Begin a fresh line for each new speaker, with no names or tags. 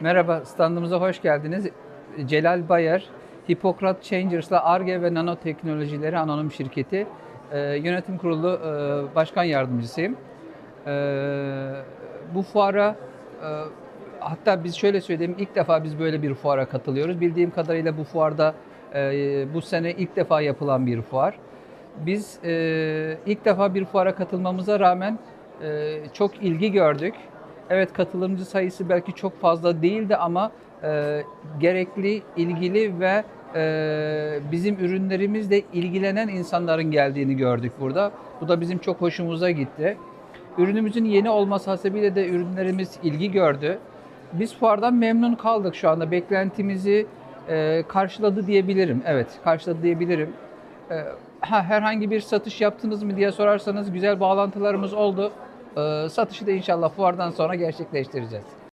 Merhaba, standımıza hoş geldiniz. Celal Bayer, Hippocrat Changers'la ARGE ve Nanoteknolojileri Anonim Şirketi e, Yönetim Kurulu e, Başkan Yardımcısıyım. E, bu fuara, e, hatta biz şöyle söyleyeyim, ilk defa biz böyle bir fuara katılıyoruz. Bildiğim kadarıyla bu fuarda e, bu sene ilk defa yapılan bir fuar. Biz e, ilk defa bir fuara katılmamıza rağmen e, çok ilgi gördük. Evet katılımcı sayısı belki çok fazla değildi ama e, gerekli, ilgili ve e, bizim ürünlerimizle ilgilenen insanların geldiğini gördük burada. Bu da bizim çok hoşumuza gitti. Ürünümüzün yeni olması hasebiyle de ürünlerimiz ilgi gördü. Biz fuardan memnun kaldık şu anda. Beklentimizi e, karşıladı diyebilirim. Evet, karşıladı diyebilirim. E, ha, herhangi bir satış yaptınız mı diye sorarsanız güzel bağlantılarımız oldu. E, satışı da inşallah fuardan sonra gerçekleştireceğiz.